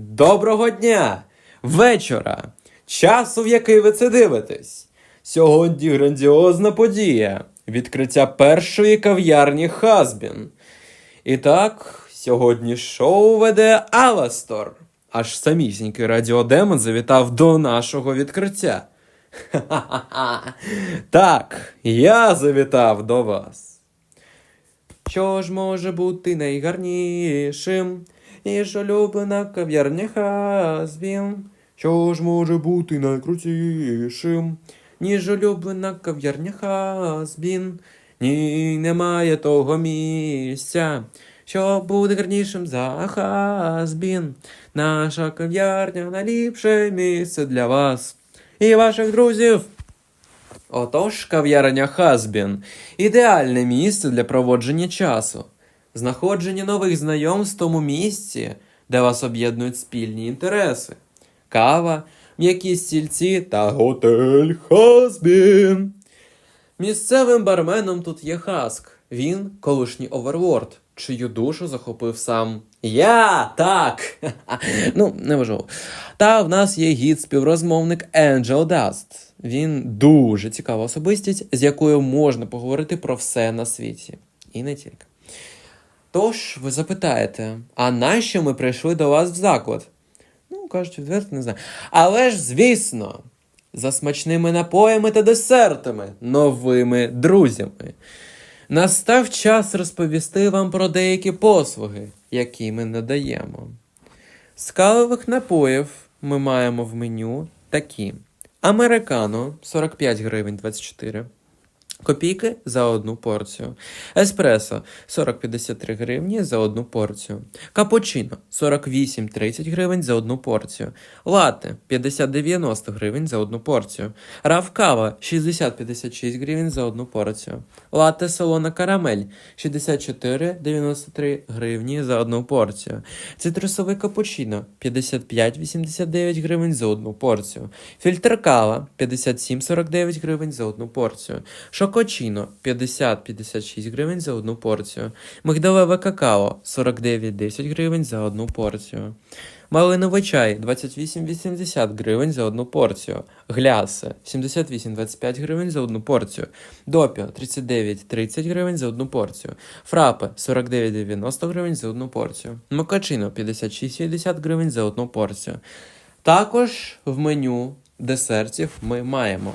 Доброго дня! Вечора! Часу, в який ви це дивитесь. Сьогодні грандіозна подія. Відкриття першої кав'ярні Хазбін. І так, сьогодні шоу веде Аластор. Аж самісінький радіодемон завітав до нашого відкриття. Ха-ха-ха. Так, я завітав до вас. Що ж може бути найгарнішим, ніж улюблена кав'ярня Хазбін? Що ж може бути найкрутішим, ніж улюблена кав'ярня Хазбін? Ні, немає того місця, що буде гарнішим за Хазбін. Наша кав'ярня найліпше місце для вас і ваших друзів. Отож, кав'ярня Хазбін ідеальне місце для проводження часу, знаходження нових знайомств в тому місці, де вас об'єднують спільні інтереси, кава, м'які стільці та готель Хазбін. Місцевим барменом тут є Хаск. Він колишній оверворд, чию душу захопив сам я. Так. ну, неважливо. Та в нас є гід співрозмовник Angel Dust. Він дуже цікава особистість, з якою можна поговорити про все на світі. І не тільки. Тож, ви запитаєте, а нащо ми прийшли до вас в заклад? Ну, кажуть, відверто не знаю. Але ж, звісно, за смачними напоями та десертами, новими друзями. Настав час розповісти вам про деякі послуги, які ми надаємо. З напоїв ми маємо в меню такі: Американо 45 гривень 24 копійки за одну порцію. Еспресо 40-53 гривні за одну порцію. Капучино 48-30 гривень за одну порцію. Латте 50-90 гривень за одну порцію. Раф кава 60-56 гривень за одну порцію. Латте солона карамель 64-93 гривні за одну порцію. Цитрусовий капучино 55-89 гривень за одну порцію. Фільтр кава 57-49 гривень за одну порцію. Шокочино 50-56 гривень за одну порцію. Мигдалеве какао 49-10 гривень за одну порцію. Малиновий чай 28-80 гривень за одну порцію. Глясе 78-25 гривень за одну порцію. Допіо 39-30 гривень за одну порцію. Фрапе 49-90 гривень за одну порцію. Мокачино 56-60 гривень за одну порцію. Також в меню десертів ми маємо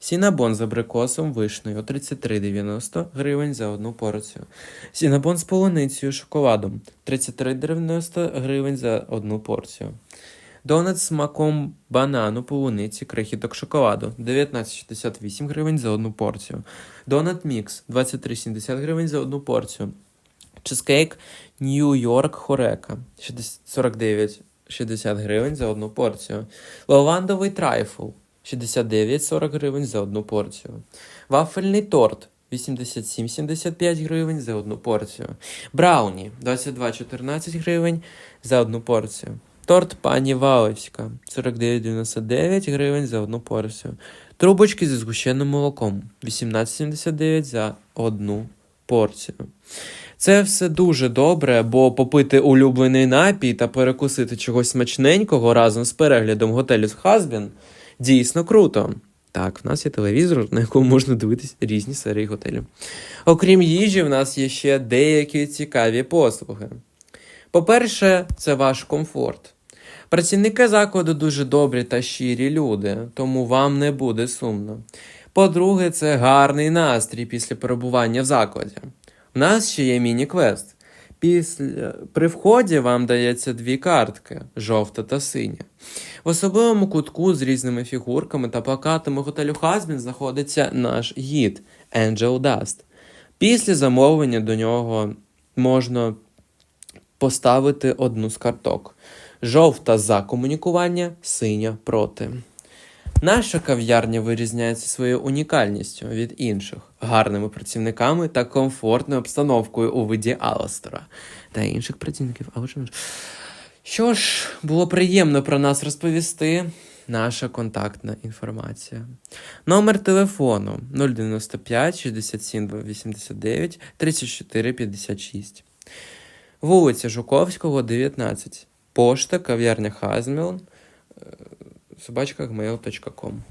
Сінабон з абрикосом вишнею 33,90 гривень за одну порцію. Сінабон з полуницею шоколадом 33,90 гривень за одну порцію. Донат з смаком банану, полуниці, крихіток шоколаду 19,68 гривень за одну порцію. Донат мікс 23,70 гривень за одну порцію. Чизкейк Нью-Йорк Хорека 49,60 гривень за одну порцію. Лавандовий трайфл 69-40 гривень за одну порцію. Вафельний торт 87-75 гривень за одну порцію. Брауні 22-14 гривень за одну порцію. Торт пані Валевська 49,99 гривень за одну порцію. Трубочки зі згущеним молоком 18,79 за одну порцію. Це все дуже добре, бо попити улюблений напій та перекусити чогось смачненького разом з переглядом готелю з Хазбін дійсно круто. Так, в нас є телевізор, на якому можна дивитись різні серії готелю. Окрім їжі, в нас є ще деякі цікаві послуги. По-перше, це ваш комфорт. Працівники закладу дуже добрі та щирі люди, тому вам не буде сумно. По-друге, це гарний настрій після перебування в закладі. У нас ще є міні-квест. Після... При вході вам дається дві картки жовта та синя. В особливому кутку з різними фігурками та плакатами готелю Хазбін знаходиться наш гід Angel Dust. Після замовлення до нього можна поставити одну з карток: жовта за комунікування, синя проти. Наша кав'ярня вирізняється своєю унікальністю від інших, гарними працівниками та комфортною обстановкою у виді Аластера та інших працівників. Що ж, було приємно про нас розповісти. Наша контактна інформація. Номер телефону 095 67 89 34 56. Вулиця Жуковського, 19. Пошта, кав'ярня Хазміл, собачка gmail.com.